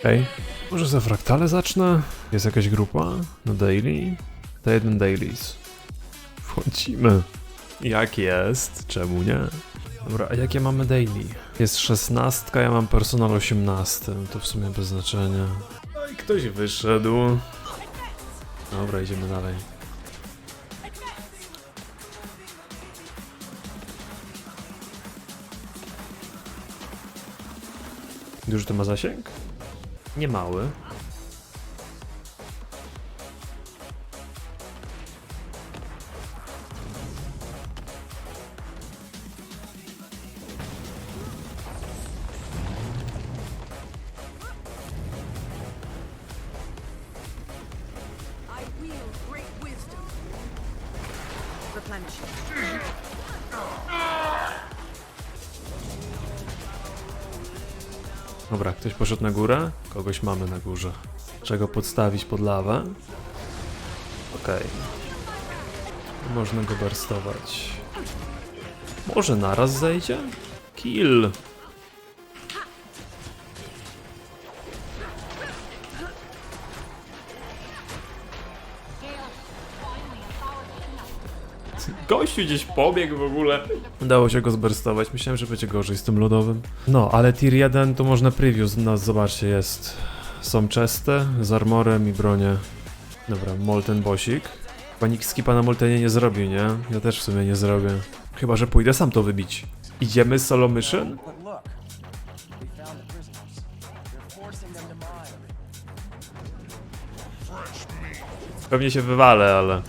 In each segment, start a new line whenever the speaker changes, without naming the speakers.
Okej. Może za fraktale zacznę? Jest jakaś grupa na daily? To jeden dailies. Wchodzimy. Jak jest? Czemu nie? Dobra, a jakie mamy daily? Jest 16, ja mam personal 18. To w sumie bez znaczenia. No i ktoś wyszedł. Dobra, idziemy dalej. Duży to ma zasięg? Nie mały.
I wield great wisdom. Replenish.
Dobra, ktoś poszedł na górę? Kogoś mamy na górze. Czego podstawić pod lawę? Okej. Można go barstować. Może naraz zejdzie? Kill! Gościu gdzieś pobiegł w ogóle. Udało się go zberstować. Myślałem, że będzie gorzej z tym lodowym. No, ale tier 1 to można preview. No, zobaczcie, jest. Są czeste z armorem i bronię. Dobra, Molten Bosik. Nikt skipa na Moltenie nie zrobił, nie? Ja też w sumie nie zrobię. Chyba, że pójdę sam to wybić. Idziemy solo mission? Pewnie się wywalę, ale...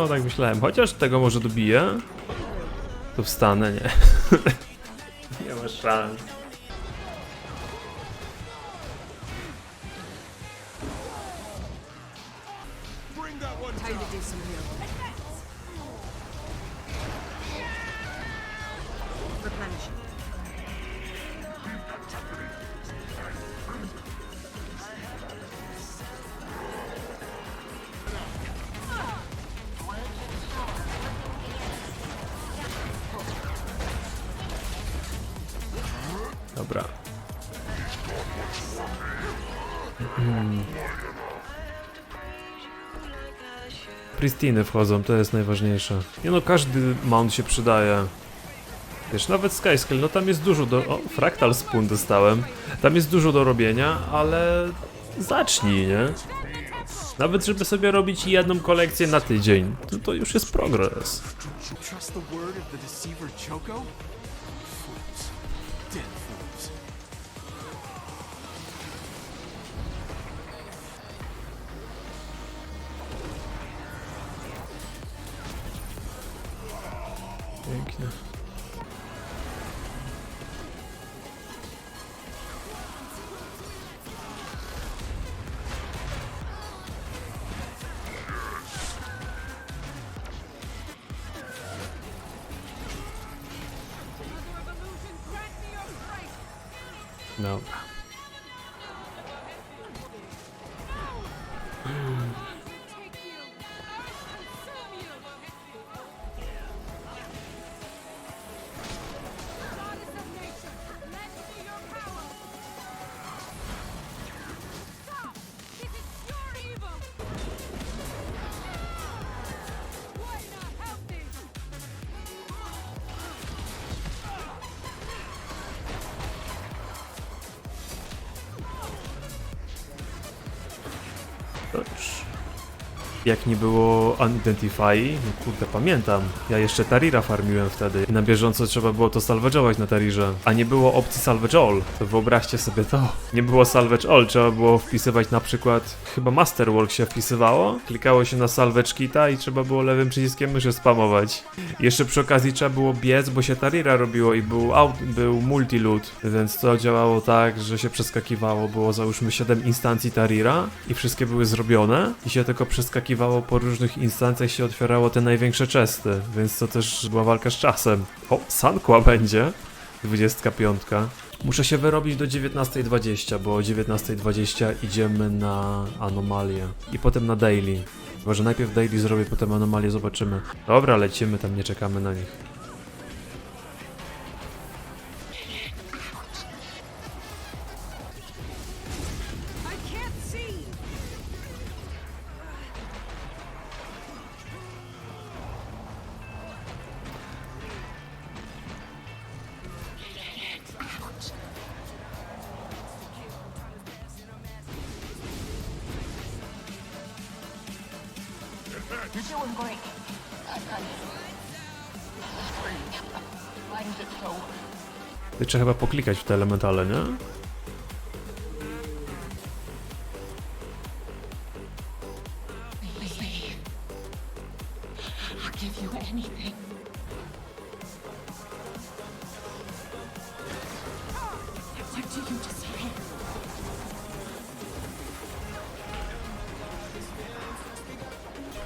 No, tak myślałem. Chociaż tego może dobiję. To wstanę, nie. nie ma szans.
Time to do some healing.
Dobra. Hmm. Pristiny wchodzą, to jest najważniejsze. Nie no, każdy mount się przydaje. Wiesz, nawet Skyscale, no tam jest dużo do... O, Fractal Spoon dostałem. Tam jest dużo do robienia, ale... Zacznij, nie? Nawet żeby sobie robić jedną kolekcję na tydzień, to, to już jest progres. Dobra. To już. Jak nie było Unidentify, no kurde, pamiętam. Ja jeszcze Tarira farmiłem wtedy. Na bieżąco trzeba było to salvage'ować na Tarirze. A nie było opcji salvage all. To wyobraźcie sobie to. Nie było salvage all, trzeba było wpisywać na przykład, chyba Masterwork się wpisywało. Klikało się na salvage kita i trzeba było lewym przyciskiem myszy spamować. Jeszcze przy okazji trzeba było biec, bo się Tarira robiło i był, out, był multiloot, więc to działało tak, że się przeskakiwało. Było załóżmy 7 instancji Tarira i wszystkie były zrobione i się tylko przeskakiwało po różnych instancjach się otwierało te największe chesty, więc to też była walka z czasem. O, Sankła będzie. 25. Muszę się wyrobić do 19.20, bo o 19.20 idziemy na anomalię i potem na daily. Chyba, że najpierw daily zrobię, potem anomalię zobaczymy. Dobra, lecimy, tam nie czekamy na nich.
So?
Ty trzeba chyba poklikać w te elementale, nie?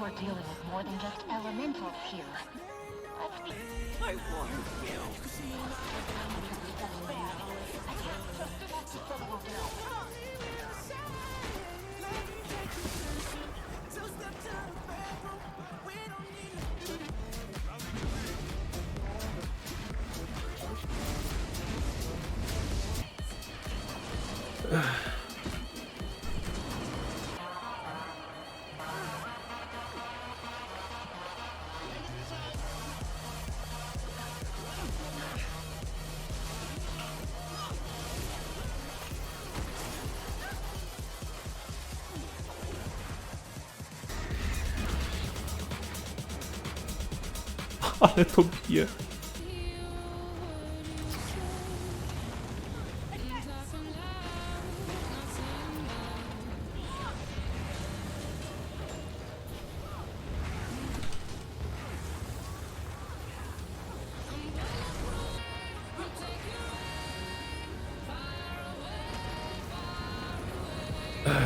we're dealing with more than just elementals here. Let's be
I you.
Ale to bije.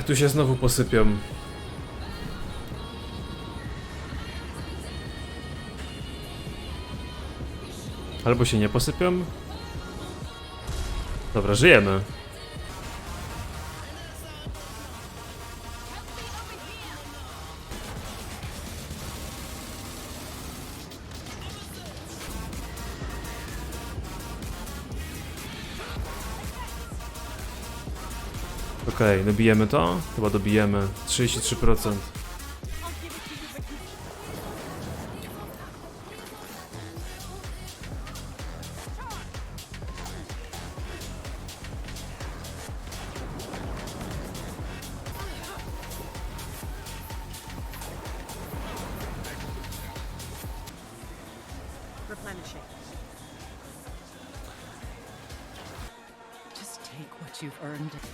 Tu się znowu posypią. Albo się nie posypią. Dobra, żyjemy. Okej, dobijemy to? Chyba dobijemy. 33%.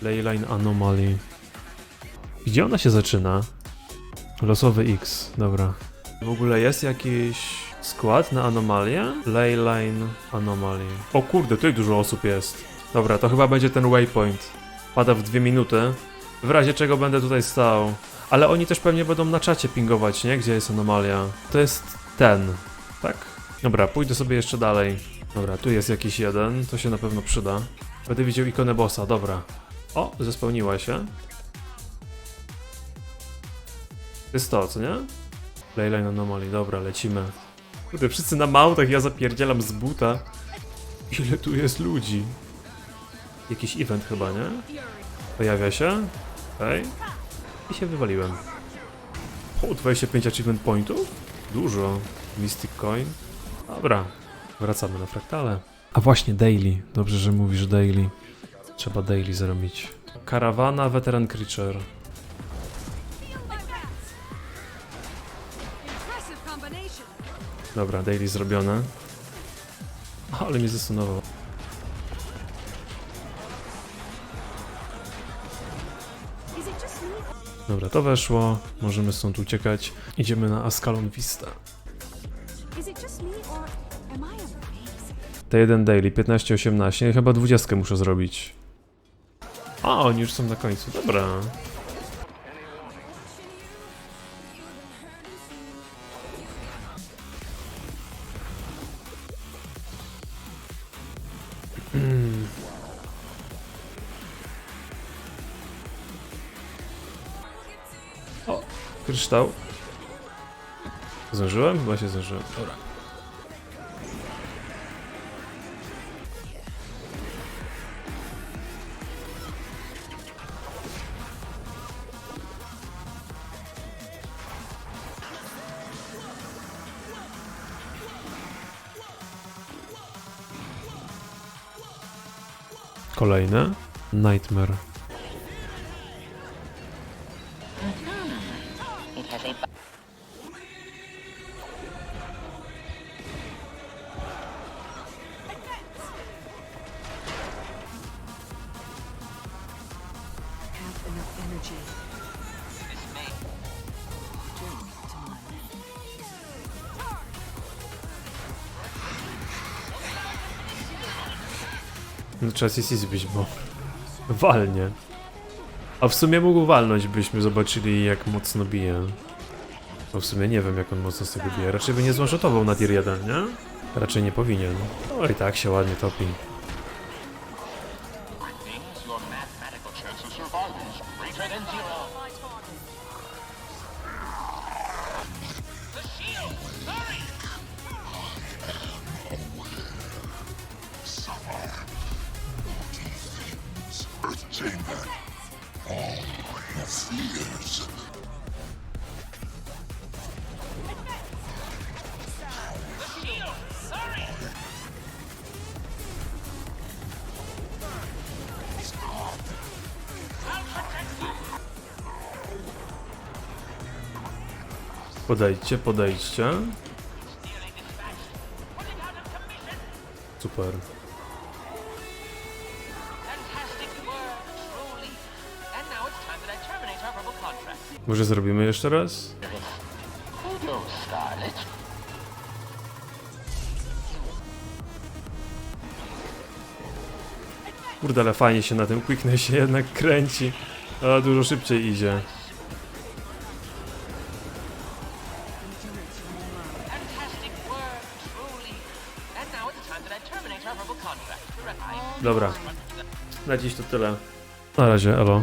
Leyline Anomaly. Gdzie ona się zaczyna? Losowy X, dobra. W ogóle jest jakiś skład na anomalię? Leyline Anomaly. O kurde, tutaj dużo osób jest. Dobra, to chyba będzie ten waypoint. Pada w dwie minuty. W razie czego będę tutaj stał. Ale oni też pewnie będą na czacie pingować, nie? Gdzie jest anomalia. To jest ten, tak? Dobra, pójdę sobie jeszcze dalej. Dobra, tu jest jakiś jeden, to się na pewno przyda. Będę widział ikonę bossa, dobra. O, zespełniła się. To jest to, co nie? Leyline Anomaly, dobra, lecimy. Kurde, wszyscy na małtach, ja zapierdzielam z buta. Ile tu jest ludzi? Jakiś event chyba, nie? Pojawia się. Okej. I się wywaliłem. O, 25 achievement pointów? Dużo. Mystic Coin. Dobra, wracamy na fraktale. A właśnie, daily. Dobrze, że mówisz daily. Trzeba daily zrobić. Karawana Veteran Creature. Dobra, daily zrobione. Ale mnie zasunował. Dobra, to weszło. Możemy stąd uciekać. Idziemy na Ascalon Vista.
Is it just me or am I amazing?
T1 Daily 15-18. Chyba 20 muszę zrobić. A, oni już są na końcu. Dobra. O, kryształ. Zdążyłem? Chyba się zdążyłem. Dobra. Kolejne. Nightmare. No trzeba CC zbić, bo walnie. A w sumie mógł walnąć, byśmy zobaczyli jak mocno bije. Bo w sumie nie wiem jak on mocno z tego bije. Raczej by nie złożotował na tier 1, nie? Raczej nie powinien. O i tak się ładnie topi.
Things, our verbal contract.
Może zrobimy jeszcze raz? Kurde, ale fajnie się na tym quicknessie jednak kręci. A dużo szybciej idzie. Dobra. Na dziś to tyle. Na razie, elo.